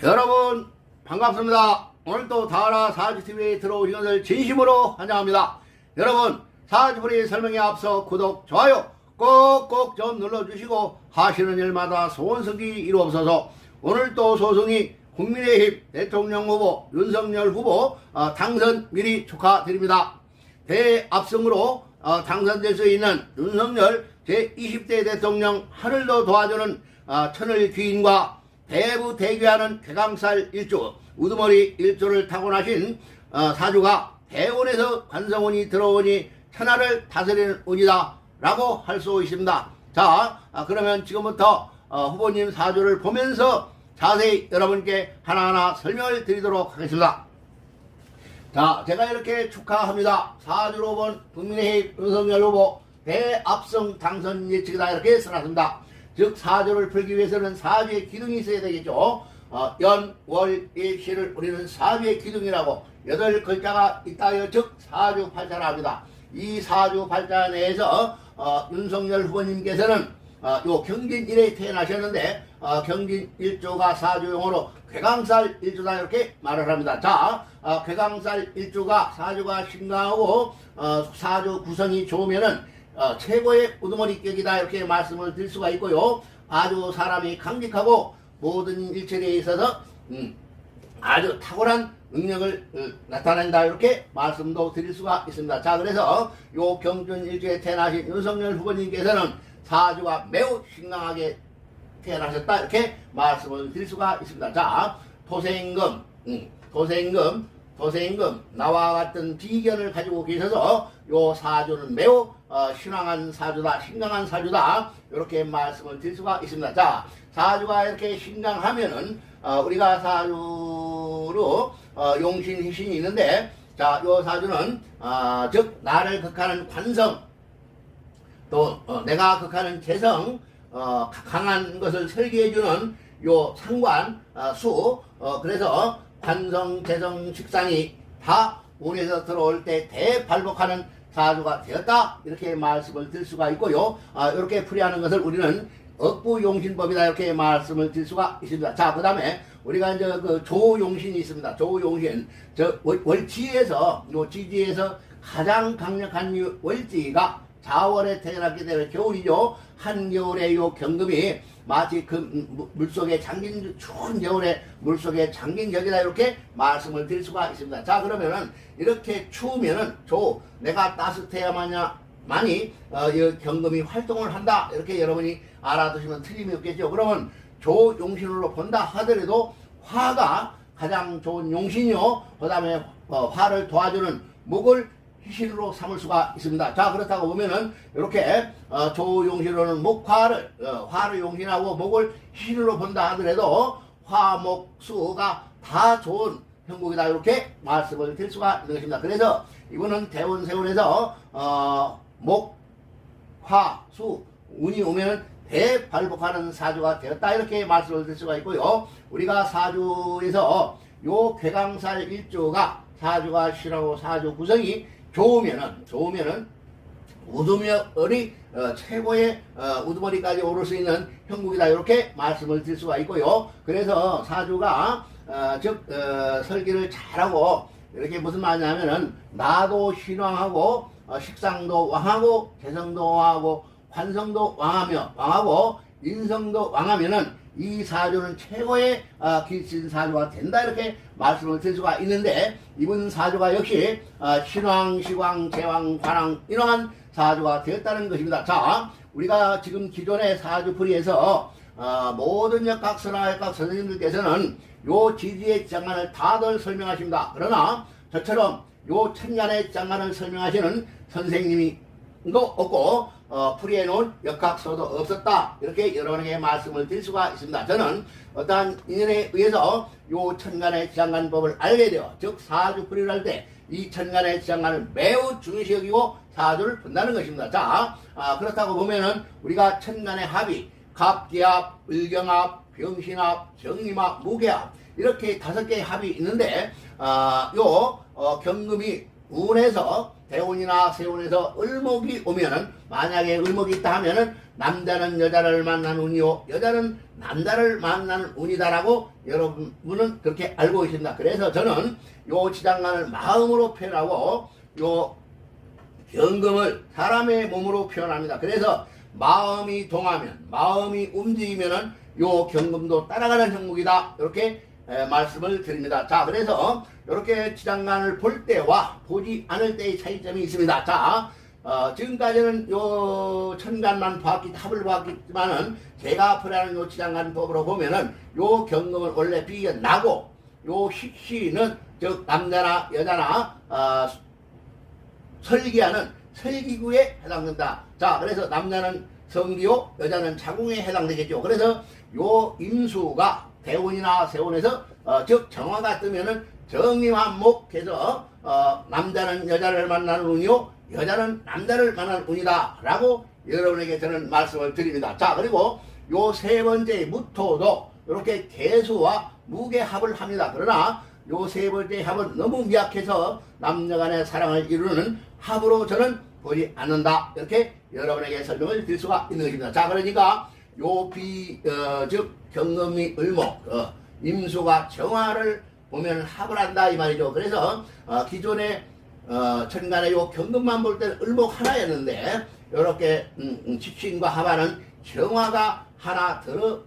여러분 반갑습니다. 오늘도 다하라 사주TV에 들어오신 것을 진심으로 환영합니다. 여러분 사주풀이 설명에 앞서 구독, 좋아요 꼭꼭 좀 눌러주시고 하시는 일마다 소원성기 이루옵소서 오늘도 소승이 국민의힘 대통령 후보 윤석열 후보 어, 당선 미리 축하드립니다. 대압승으로 어, 당선될 수 있는 윤석열 제20대 대통령 하늘도 도와주는 어, 천을 귀인과 대부 대기하는 괴강살 일조 우두머리 일조를 타고나신 어, 사주가 대원에서 관성운이 들어오니 천하를 다스리는 운이다 라고 할 수 있습니다. 자 아, 그러면 지금부터 어, 후보님 사주를 보면서 자세히 여러분께 하나하나 설명을 드리도록 하겠습니다. 자, 제가 이렇게 축하합니다. 사주로 본 국민의힘 윤석열 후보 대압승 당선 예측이다 이렇게 써놨습니다. 즉 사주를 풀기 위해서는 사주의 기둥이 있어야 되겠죠. 어, 연, 월, 일, 시를 우리는 사주의 기둥이라고 여덟 글자가 있다여 즉 사주 팔자라 합니다. 이 사주 팔자 내에서 어, 윤석열 후보님께서는 어, 요 경진 일에 태어나셨는데 어, 경진 일조가 사주용어로 괴강살 일조다 이렇게 말을 합니다. 자, 어, 괴강살 일조가 사주가 신강하고 어, 사주 구성이 좋으면은 어, 최고의 우두머리격이다 이렇게 말씀을 드릴 수가 있고요. 아주 사람이 강직하고 모든 일처리에 있어서 음, 아주 탁월한 능력을 어, 나타낸다 이렇게 말씀도 드릴 수가 있습니다. 자 그래서 요 경준 일주에 태어나신 윤석열 후보님께서는 사주가 매우 신강하게 태어나셨다 이렇게 말씀을 드릴 수가 있습니다. 자 도생금, 음, 도생금, 도생금 나와 같은 비견을 가지고 계셔서 요 사주는 매우 어, 신앙한 사주다, 신강한 사주다 이렇게 말씀을 드릴 수가 있습니다. 자 사주가 이렇게 신강하면은 어, 우리가 사주로 어, 용신, 희신이 있는데 자요 사주는 어, 즉 나를 극하는 관성 또 어, 내가 극하는 재성 어, 강한 것을 설계해주는 요 상관 어, 수 어, 그래서 관성 재성 식상이 다 운에서 들어올 때 대발복하는 사주가 되었다. 이렇게 말씀을 드릴 수가 있고요. 아, 이렇게 풀이하는 것을 우리는 억부용신법이다. 이렇게 말씀을 드릴 수가 있습니다. 자그 다음에 우리가 이제 그 조용신이 있습니다. 조용신. 저 월- 월지에서 요 지지에서 가장 강력한 이 월지가 4월에 태어났기 때문에 겨울이죠. 한겨울에 요 경금이 마치 그 물- 물속에 잠긴 추운 겨울에 물속에 잠긴 격이다 이렇게 말씀을 드릴 수가 있습니다. 자 그러면은 이렇게 추우면은 조 내가 따뜻해야만야 많이 어, 이 경금이 활동을 한다 이렇게 여러분이 알아두시면 틀림이 없겠죠. 그러면 조용신으로 본다 하더라도 화가 가장 좋은 용신이요. 그 다음에 화를 도와주는 목을 희신으로 삼을 수가 있습니다. 자 그렇다고 보면은 이렇게 어, 조용신으로는 목화를 어, 화를 용신하고 목을 희신으로 본다 하더라도 화목수가 다 좋은 형국이다 이렇게 말씀을 드릴 수가 있는 것입니다. 그래서 이거는 대원세운에서 어, 목, 화, 수 운이 오면 대발복하는 사주가 되었다 이렇게 말씀을 드릴 수가 있고요. 우리가 사주에서 요 괴강살 일조가 사주가 실하고 사주 구성이 좋으면은 좋으면은 우두머리 어, 최고의 어, 우두머리까지 오를 수 있는 형국이다 이렇게 말씀을 드릴 수가 있고요. 그래서 사주가 어, 즉 어, 설계를 잘하고 이렇게 무슨 말이냐면은 나도 신왕하고 어, 식상도 왕하고 재성도 왕하고 관성도 왕하며 왕하고 인성도 왕하면은 이 사주는 최고의 어, 기신 사주가 된다 이렇게 말씀을 드릴 수가 있는데 이분 사주가 역시 어, 신왕, 시왕, 제왕, 관왕 이러한 사주가 되었다는 것입니다. 자, 우리가 지금 기존의 사주풀이에서 어, 모든 역학선화 역학 선생님들께서는 요 지지의 장관을 다들 설명하십니다. 그러나 저처럼 요 천간의 장관을 설명하시는 선생님이 도 없고 어, 풀이해 놓은 역학서도 없었다 이렇게 여러분에게 말씀을 드릴 수가 있습니다. 저는 어떠한 인연에 의해서 요 천간의 지장간법을 알게 되어 즉 사주 풀이를 할 때 이 천간의 지장간을 매우 중요시 여기고 사주를 본다는 것입니다. 자 아, 그렇다고 보면은 우리가 천간의 합이 갑기합, 을경합, 병신합, 정림합, 무게합 이렇게 다섯 개의 합이 있는데 아, 요 어, 경금이 운에서 대운이나 세운에서 을목이 오면은 만약에 을목이 있다 하면은 남자는 여자를 만난 운이요 여자는 남자를 만나는 운이다라고 여러분은 그렇게 알고 계신다. 그래서 저는 요 지장간을 마음으로 표현하고 요 경금을 사람의 몸으로 표현합니다. 그래서 마음이 동하면 마음이 움직이면은 요 경금도 따라가는 형국이다. 이렇게 에, 말씀을 드립니다. 자, 그래서 이렇게 지장간을 볼 때와 보지 않을 때의 차이점이 있습니다. 자, 어, 지금까지는 요 천간만 봤기, 합을 봤겠지만은 제가 풀하는 요 지장간법으로 보면은 요 경금은 원래 비가 나고 요 식시는 즉 남자나 여자나 어, 설기하는 설기구에 해당된다. 자, 그래서 남자는 성기요, 여자는 자궁에 해당되겠죠. 그래서 요 임수가 대운이나 세운에서 어, 즉 정화가 뜨면은 정리한목해서 어, 남자는 여자를 만나는 운이요, 여자는 남자를 만나는 운이다 라고 여러분에게 저는 말씀을 드립니다. 자, 그리고 요 세 번째 무토도 이렇게 개수와 무게 합을 합니다. 그러나 요 세 번째 합은 너무 미약해서 남녀간의 사랑을 이루는 합으로 저는 보지 않는다. 이렇게 여러분에게 설명을 드릴 수가 있는 것입니다. 자, 그러니까 요 비, 어, 즉, 경금이 을목, 어, 임수가 정화를 보면 합을 한다. 이 말이죠. 그래서, 어, 기존에, 어, 천간에 요 경금만 볼 때는 을목 하나였는데, 요렇게, 음, 음, 직신과 합하는 정화가 하나 들어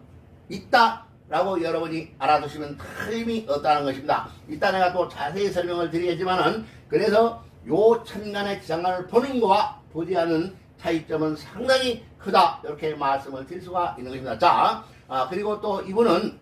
있다. 라고 여러분이 알아두시면 틀림이 없다는 것입니다. 이따 내가 또 자세히 설명을 드리겠지만은, 그래서 요 천간의 지장간을 보는 거와 보지 않는 차이점은 상당히 크다. 이렇게 말씀을 드릴 수가 있는 것입니다. 자, 아, 그리고 또 이분은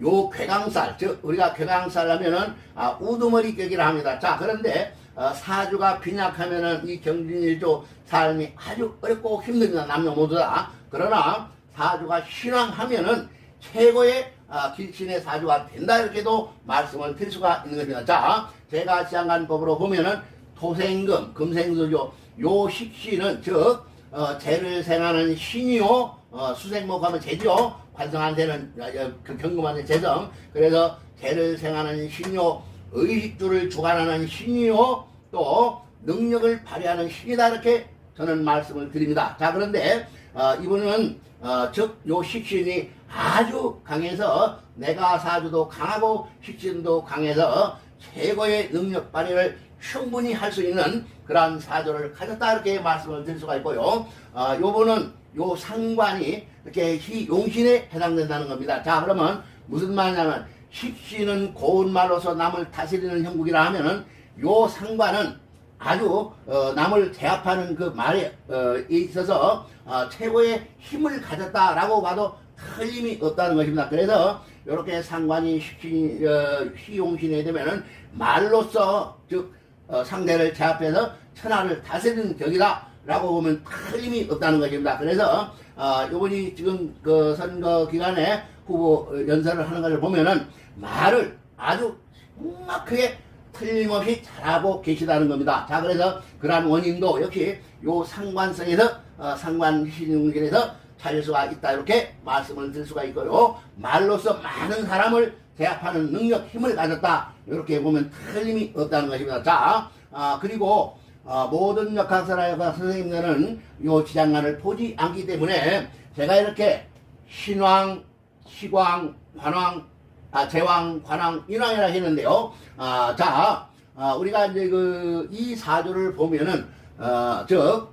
요 괴강살, 즉, 우리가 괴강살 하면은, 아, 우두머리 격이라 합니다. 자, 그런데, 어, 사주가 빈약하면은 이 경진일조 삶이 아주 어렵고 힘듭니다. 남녀 모두 다. 그러나, 사주가 신앙하면은 최고의 아, 길신의 사주가 된다. 이렇게도 말씀을 드릴 수가 있는 것입니다. 자, 제가 시작한 법으로 보면은 토생금, 금생수죠. 요 식신은 즉, 어, 재를 생하는 신이요, 어, 수생목하면 재죠. 관성한 재는 어, 어, 그 경금하는 재성. 그래서 재를 생하는 신이요, 의식주를 주관하는 신이요, 또 능력을 발휘하는 신이다 이렇게 저는 말씀을 드립니다. 자 그런데 어, 이분은 어, 즉요 식신이 아주 강해서 내가 사주도 강하고 식신도 강해서 최고의 능력 발휘를 충분히 할 수 있는 그러한 사주를 가졌다 이렇게 말씀을 드릴 수가 있고요. 어, 요분은 요 상관이 이렇게 희 용신에 해당된다는 겁니다. 자 그러면 무슨 말이냐면 식신은 고운 말로서 남을 다스리는 형국이라 하면은 요 상관은 아주 어, 남을 제압하는 그 말에 어, 있어서 어, 최고의 힘을 가졌다라고 봐도 틀림이 없다는 것입니다. 그래서 이렇게 상관이 식신, 어, 휘용신에 되면은 말로써 즉 어, 상대를 제압해서 천하를 다스리는 격이다 라고 보면 틀림이 없다는 것입니다. 그래서 어, 이분이 지금 그 선거 기간에 후보 연설을 하는 것을 보면은 말을 아주 정확하게 틀림없이 잘하고 계시다는 겁니다. 자, 그래서 그러한 원인도 역시 요 상관성에서, 어, 상관신용에서 찾을 수가 있다. 이렇게 말씀을 드릴 수가 있고요. 말로서 많은 사람을 제압하는 능력, 힘을 가졌다. 이렇게 보면 틀림이 없다는 것입니다. 자, 아, 그리고, 어, 모든 역학사라가 선생님들은 요 지장간을 보지 않기 때문에 제가 이렇게 신왕, 시광, 관왕, 아, 제왕, 관왕, 인왕이라 했는데요. 아, 자, 아, 우리가 이제 그, 이 사주를 보면은, 어, 즉,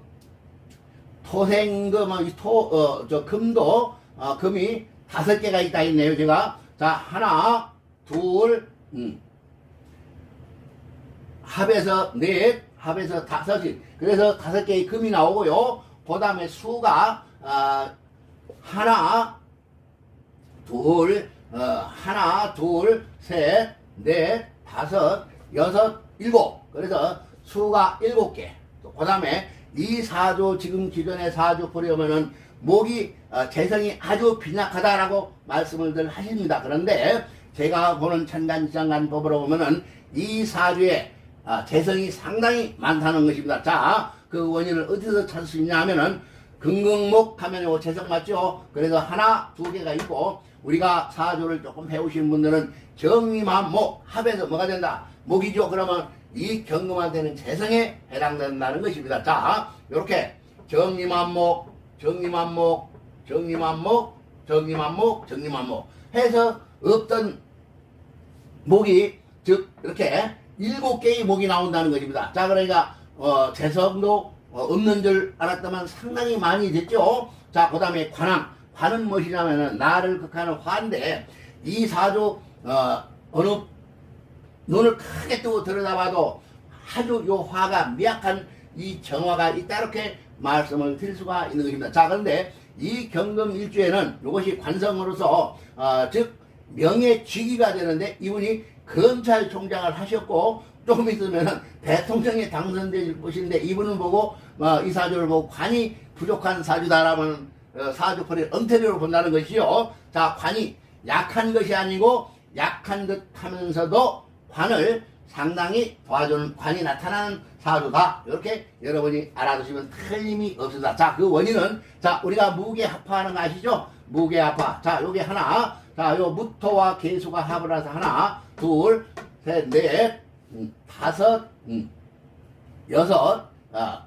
토생금, 이 토, 어, 저, 금도, 어, 금이 다섯 개가 있다 있네요, 제가. 자, 하나, 둘, 음. 합에서 넷, 합에서 다섯이. 그래서 다섯 개의 금이 나오고요. 그 다음에 수가, 아, 하나, 둘, 어, 하나, 둘, 셋, 넷, 다섯, 여섯, 일곱. 그래서 수가 일곱 개. 그 다음에 이 사주, 지금 기존의 사주 보려면은 목이, 어, 재성이 아주 빈약하다라고 말씀을 늘 하십니다. 그런데 제가 보는 천간지장간 법으로 보면은 이 사주에 아, 재성이 상당히 많다는 것입니다. 자, 그 원인을 어디서 찾을 수 있냐 하면은 금극목 하면 요 재성 맞죠? 그래서 하나, 두 개가 있고 우리가 사주를 조금 배우신 분들은 정리만 목 합해서 뭐가 된다? 목이죠. 그러면 이 경금한테는 재성에 해당된다는 것입니다. 자, 이렇게 정리만목, 정리만목, 정리만목, 정리만목, 정리만목 해서 없던 목이 즉 이렇게 일곱 개의 목이 나온다는 것입니다. 자, 그러니까 어, 재성도 어, 없는 줄 알았더만 상당히 많이 됐죠. 자, 그 다음에 관왕. 관은 무엇이냐면은 나를 극하는 화인데 이 사주 어, 어느 눈을 크게 뜨고 들여다봐도 아주 요 화가 미약한 이 정화가 있다 이렇게 말씀을 드릴 수가 있는 것입니다. 자 그런데 이 경금 일주에는 이것이 관성으로서 어, 즉 명예직위가 되는데 이분이 검찰총장을 하셨고 조금 있으면 대통령에 당선될 것인데 이분을 보고 어, 이 사주를 보고 관이 부족한 사주다라면 어, 사주풀이 엉터리로 본다는 것이요. 자 관이 약한 것이 아니고 약한 듯 하면서도 관을 상당히 도와주는 관이 나타나는 사주다. 이렇게 여러분이 알아두시면 틀림이 없습니다. 자, 그 원인은, 자, 우리가 무게합파하는 거 아시죠? 무게합파. 자, 요게 하나. 자, 요 무토와 개수가 합을 해서 하나, 둘, 셋, 넷, 음, 다섯, 음, 여섯, 아,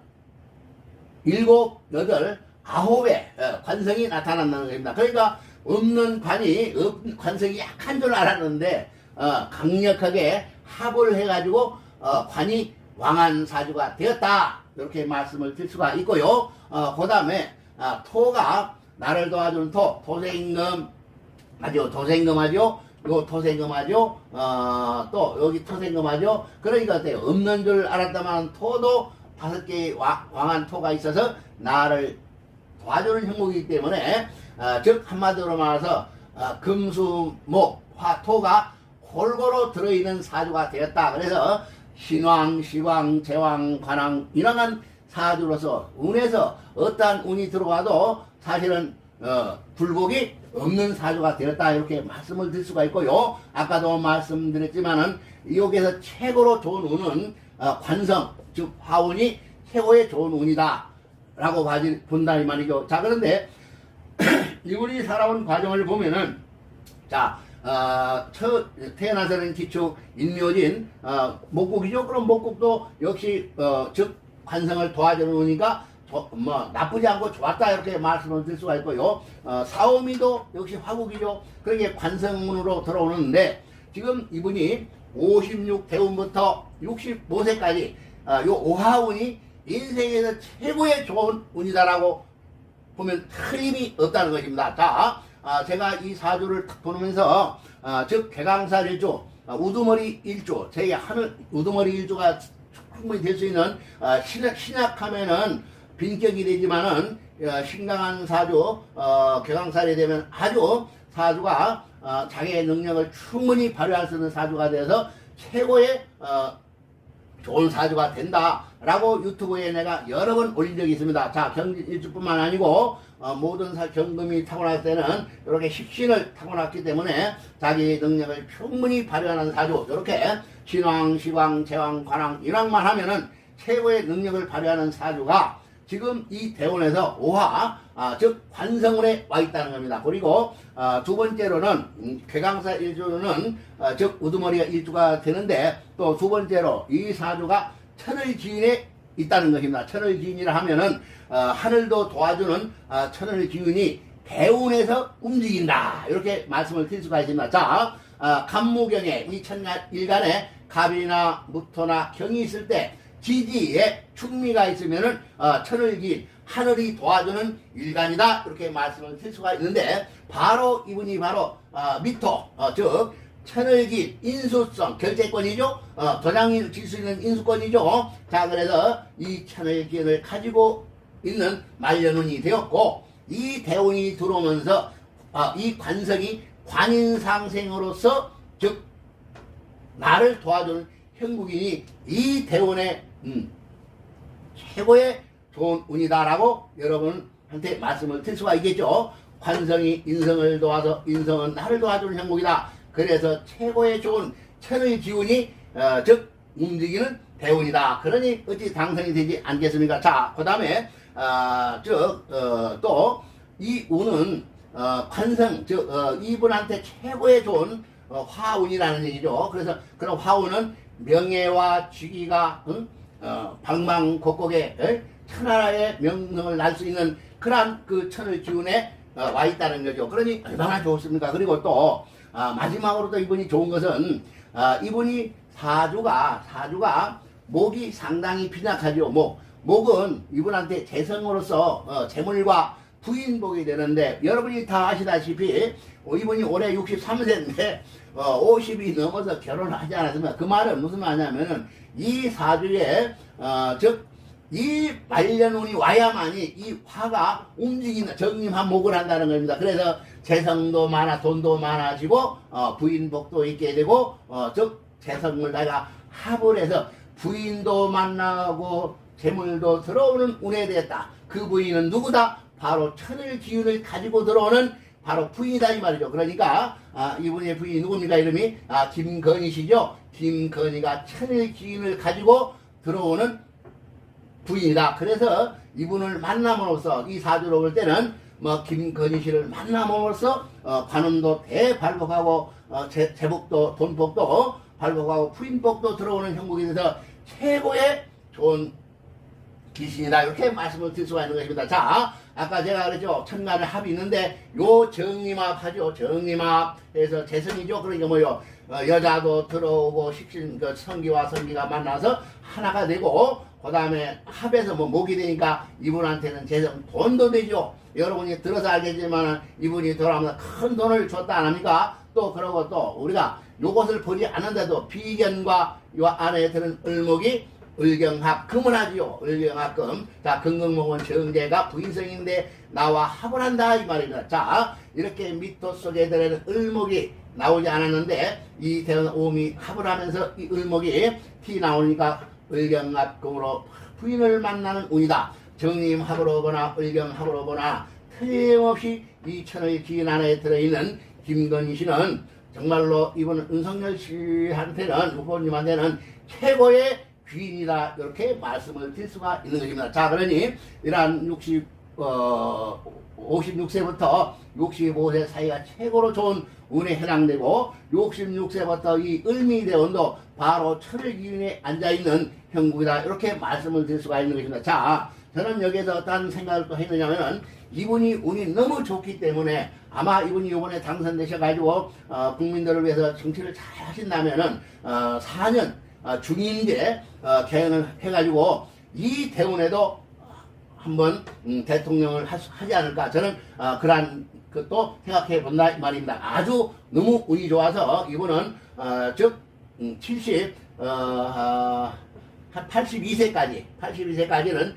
일곱, 여덟, 아홉의 어, 관성이 나타난다는 겁니다. 그러니까 없는 관이 없, 관성이 약한 줄 알았는데 어, 강력하게 합을 해가지고 어, 관이 왕한 사주가 되었다 이렇게 말씀을 드릴 수가 있고요. 어, 그 다음에 아, 토가 나를 도와주는 토 토생금 하죠 토생금 하죠? 요 토생금 하죠? 어, 또 여기 토생금 하죠? 그러니까 어때요? 없는 줄 알았다만 토도 다섯 개의 와- 왕한 토가 있어서 나를 도와주는 형목이기 때문에 어, 즉 한마디로 말해서 어, 금수목 화토가 골고루 들어있는 사주가 되었다. 그래서 신왕, 시왕, 제왕, 관왕 이러한 사주로서 운에서 어떠한 운이 들어와도 사실은 어, 굴복이 없는 사주가 되었다 이렇게 말씀을 드릴 수가 있고요. 아까도 말씀드렸지만은 여기에서 최고로 좋은 운은 어, 관성 즉 화운이 최고의 좋은 운이다. 라고 본다 이 말이죠. 자 그런데 이분이 살아온 과정을 보면은 자 어, 처, 태어나서는 기초 인묘진 어, 목국이죠. 그럼 목국도 역시 어, 즉 관성을 도와주는 운이니까 조- 뭐 나쁘지 않고 좋았다 이렇게 말씀을 드릴 수가 있고요. 어, 사오미도 역시 화국이죠. 그러게 관성운으로 들어오는데 지금 이분이 56 대운부터 65세까지 어, 요 오하운이 인생에서 최고의 좋은 운이다라고 보면 틀림이 없다는 것입니다. 자, 아, 제가 이 사주를 탁 보면서 아, 즉 개강살 일주, 아, 우두머리 일주, 제 하늘 우두머리 일주가 충분히 될 수 있는 아, 신약, 신약하면은 빈격이 되지만은 어, 신강한 사주, 어, 개강살이 되면 아주 사주가 어, 자기의 능력을 충분히 발휘할 수 있는 사주가 되어서 최고의 어, 좋은 사주가 된다라고 유튜브에 내가 여러 번 올린 적이 있습니다. 자, 경진 일주뿐만 아니고 어, 모든 사 경금이 타고날 때는 이렇게 식신을 타고났기 때문에 자기 능력을 충분히 발휘하는 사주 이렇게 신왕, 시왕, 제왕, 관왕, 인왕만 하면은 최고의 능력을 발휘하는 사주가 지금 이 대원에서 오화 아, 즉 관성운에 와 있다는 겁니다. 그리고 아, 두 번째로는 음, 괴강사 일주는 아, 즉 우두머리가 일주가 되는데 또 두 번째로 이 사주가 천을 기운에 있다는 것입니다. 천을 기운이라 하면은 어, 하늘도 도와주는 아, 천을 기운이 대운에서 움직인다 이렇게 말씀을 드릴 수가 있습니다. 자, 아, 간무경에 이 천일간에 갑이나 무토나 경이 있을 때 지지에 충미가 있으면은 어, 천을 긴 하늘이 도와주는 일간이다. 이렇게 말씀을 드릴 수가 있는데 바로 이분이 바로 어, 미토 어, 즉 천을 긴 인수성 결재권이죠? 어, 도장을 질수 있는 인수권이죠? 자 그래서 이 천을 긴을 가지고 있는 말년운이 되었고 이 대운이 들어오면서 어, 이 관성이 관인상생으로서 즉 나를 도와주는 형국인이 이 대원의 음, 최고의 좋은 운이다라고 여러분한테 말씀을 드릴 수가 있겠죠. 관성이 인성을 도와서 인성은 나를 도와주는 형국이다. 그래서 최고의 좋은 천의 기운이 어, 즉 움직이는 대운이다. 그러니 어찌 당선이 되지 않겠습니까? 자, 그 다음에 어, 즉또이 운은 어, 관성 즉 어, 이분한테 최고의 좋은 어, 화운이라는 얘기죠. 그래서 그런 화운은 명예와 직위가 응? 어, 방방곡곡에 에? 천하의 명성을 날 수 있는 그러한 그 천을 기운에 어, 와 있다는 거죠. 그러니 얼마나 좋습니까? 그리고 또 아, 마지막으로 또 이분이 좋은 것은 아, 이분이 사주가 사주가 목이 상당히 빈약하죠. 목 목은 이분한테 재성으로서 어, 재물과 부인복이 되는데 여러분이 다 아시다시피 어, 이분이 올해 63세인데 어, 50이 넘어서 결혼을 하지 않았습니다. 그 말은 무슨 말이냐면은 이 사주에 어, 즉 이 말년운이 와야만이 이 화가 움직이는 정림한 목을 한다는 겁니다. 그래서 재성도 많아 돈도 많아지고 어, 부인복도 있게 되고 어, 즉 재성을 다가 합을 해서 부인도 만나고 재물도 들어오는 운에 됐다. 그 부인은 누구다? 바로 천을 기운을 가지고 들어오는 바로 부인이다 이 말이죠. 그러니까 아, 이분의 부인이 누굽니까? 이름이 아, 김건희시죠. 김건희가 천의 기운을 가지고 들어오는 부인이다. 그래서 이분을 만남으로써 이 사주로 볼 때는 뭐 김건희 씨를 만남으로써 어, 관음도 대발복하고 어, 제, 제복도 돈복도 발복하고 부인복도 들어오는 형국이 돼서 최고의 좋은 귀신이다 이렇게 말씀을 드릴 수가 있는 것입니다. 자, 아까 제가 그랬죠. 천간에 합이 있는데 요 정림합 하죠. 정림합에서 재성이죠. 그러니까 뭐요. 어, 여자도 들어오고 식신 그 성기와 성기가 만나서 하나가 되고 그 다음에 합에서 뭐 목이 되니까 이분한테는 재성 돈도 되죠. 여러분이 들어서 알겠지만 이분이 돌아오면서 큰 돈을 줬다 안 합니까? 또 그러고 또 우리가 요것을 보지 않는데도 비견과 요 안에 드는 을목이 을경합 금을 하지요. 을경합금. 자, 금금목은 정제가 부인성인데 나와 합을 한다 이 말입니다. 자, 이렇게 미토 속에 들어있는 을목이 나오지 않았는데 이 대원 오미 합을 하면서 이 을목이 티 나오니까 을경합금으로 부인을 만나는 운이다. 정림합으로 보나 을경합으로 보나 틀림없이 이 천의 기인 안에 들어있는 김건희 씨는 정말로 이번 은성열 씨한테는 후보님한테는 최고의 귀인이다 이렇게 말씀을 드릴 수가 있는 것입니다. 자 그러니 이러한 60 어, 56세부터 65세 사이가 최고로 좋은 운에 해당되고 66세부터 이 을미대원도 바로 철을 기운에 앉아있는 형국이다 이렇게 말씀을 드릴 수가 있는 것입니다. 자 저는 여기에서 어떤 생각을 또 했느냐면 이분이 운이 너무 좋기 때문에 아마 이분이 이번에 당선되셔가지고 어, 국민들을 위해서 정치를 잘 하신다면은 어, 4년 어, 중인데 어, 개헌을 해가지고 이 대운에도 한번 음, 대통령을 하, 지 않을까 저는 어, 그러한 것도 생각해 본다 이 말입니다. 아주 너무 운이 좋아서 이분은 어, 즉 음, 70, 어, 어, 한 82세까지 82세까지는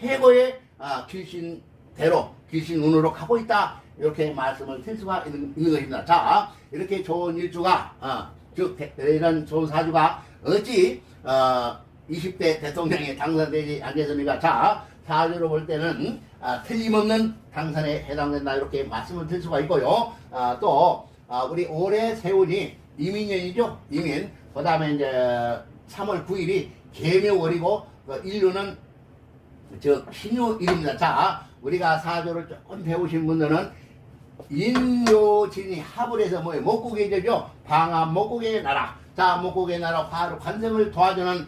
최고의 아, 귀신대로 귀신 운으로 가고 있다 이렇게 말씀을 드릴 수가 있는, 것입니다. 자 이렇게 좋은 일주가 어, 즉 대- 이런 좋은 사주가 어찌 어, 20대 대통령에 당선되지 않겠습니까? 자 사주로 볼 때는 아, 틀림없는 당선에 해당된다 이렇게 말씀을 드릴 수가 있고요. 아, 또 아, 우리 올해 세운이 이민년이죠. 이민. 그 다음에 이제 3월 9일이 개묘월이고 그 인류는 저 신유일입니다. 자, 우리가 사조를 조금 배우신 분들은 인요진이 합을 해서 뭐예요? 목국의 저죠? 방암 목국의 나라. 자, 목국의 나라 화로 관성을 도와주는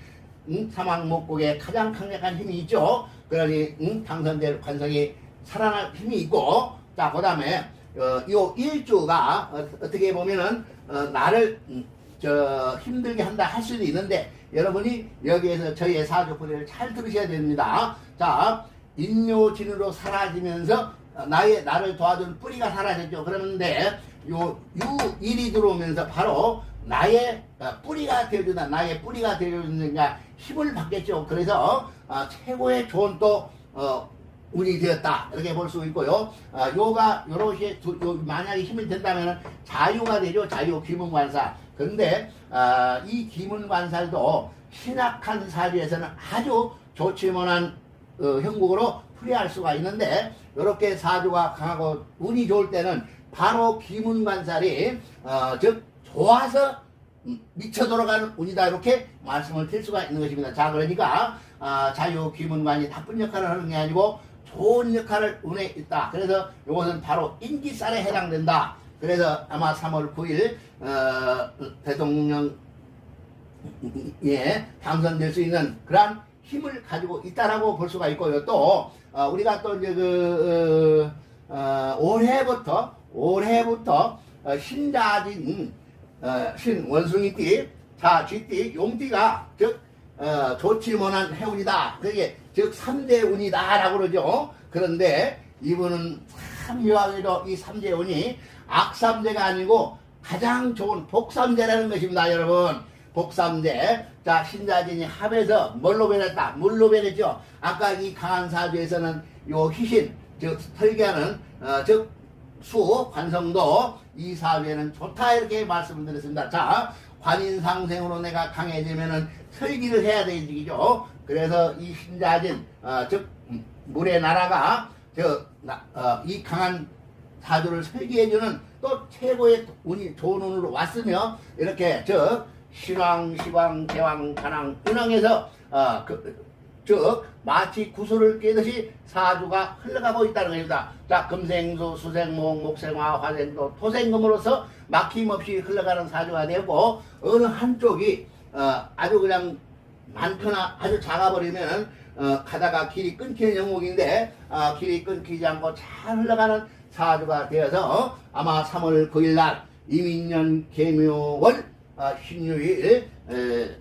응? 사망 목국의 가장 강력한 힘이 있죠. 그러니 응? 당선될 관성이 살아날 힘이 있고, 자, 그 다음에 어, 요 일주가 어, 떻게 보면은 어, 나를 음, 저 힘들게 한다 할 수도 있는데 여러분이 여기에서 저희의 사주풀이를 잘 들으셔야 됩니다. 자, 인묘진으로 사라지면서 어, 나의 나를 도와준 뿌리가 사라졌죠. 그러는데 요 유일이 들어오면서 바로 나의 어, 뿌리가 되어준다. 나의 뿌리가 되어주니까 힘을 받겠죠. 그래서 어, 최고의 좋은 또 어, 운이 되었다 이렇게 볼 수 있고요. 아, 요가 요렇게 두- 요, 만약에 힘이 된다면 자유가 되죠. 자유 기문관살. 근데 아, 이 기문관살도 신약한 사주에서는 아주 좋지 못한 어, 형국으로 풀이할 수가 있는데 이렇게 사주가 강하고 운이 좋을 때는 바로 기문관살이 어, 즉 좋아서 음, 미쳐 돌아가는 운이다 이렇게 말씀을 드릴 수가 있는 것입니다. 자 그러니까 아, 자유 기문관이 나쁜 역할을 하는 게 아니고 좋은 역할을 운에 있다. 그래서 이것은 바로 인기살에 해당된다. 그래서 아마 3월 9일 어, 대통령 예, 당선될 수 있는 그러한 힘을 가지고 있다라고 볼 수가 있고요. 또 어, 우리가 또 이제 그 어, 어, 올해부터 올해부터 어, 신자진 어, 신 원숭이띠, 자 쥐띠, 용띠가 즉 어, 좋지 못한 해운이다. 그게 즉 3대 운이다라고 그러죠. 그런데 이분은 참 묘하게도 이 3대 운이 악삼대가 아니고 가장 좋은 복삼대라는 것입니다, 여러분. 복삼대. 자, 신자진이 합해서 뭘로 변했다? 물로 변했죠. 아까 이 강한 사주에서는 요 희신, 즉, 설계하는, 어, 즉, 수, 관성도 이 사주에는 좋다 이렇게 말씀을 드렸습니다. 자, 관인상생으로 내가 강해지면은 설기를 해야 얘기죠. 그래서 이 신자진, 어, 즉, 음, 물의 나라가, 저, 나- 어, 이 강한 사주를 설계해주는 또 최고의 운이 좋은 운으로 왔으며, 이렇게, 즉, 신왕, 시왕, 대왕, 간왕, 은왕에서, 어, 그, 즉 마치 구슬을 깨듯이 사주가 흘러가고 있다는 겁니다. 자 금생수, 수생목, 목생화, 화생도, 토생금으로서 막힘없이 흘러가는 사주가 되고 어느 한쪽이 어, 아주 그냥 많거나 아주 작아버리면 어, 가다가 길이 끊기는 영목인데 어, 길이 끊기지 않고 잘 흘러가는 사주가 되어서 아마 3월 9일 날 이민년 개묘월 어, 신유일 에,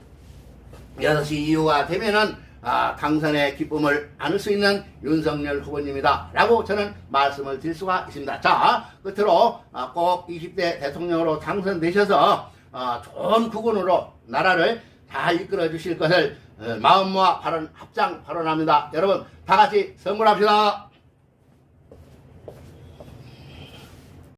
6시 이후가 되면은 아, 당선의 기쁨을 안을 수 있는 윤석열 후보님이다. 라고 저는 말씀을 드릴 수가 있습니다. 자, 끝으로 아, 꼭 20대 대통령으로 당선되셔서 아, 좋은 국군으로 나라를 잘 이끌어 주실 것을 어, 마음 모아 발언, 합장 발언합니다. 여러분, 다 같이 선물합시다.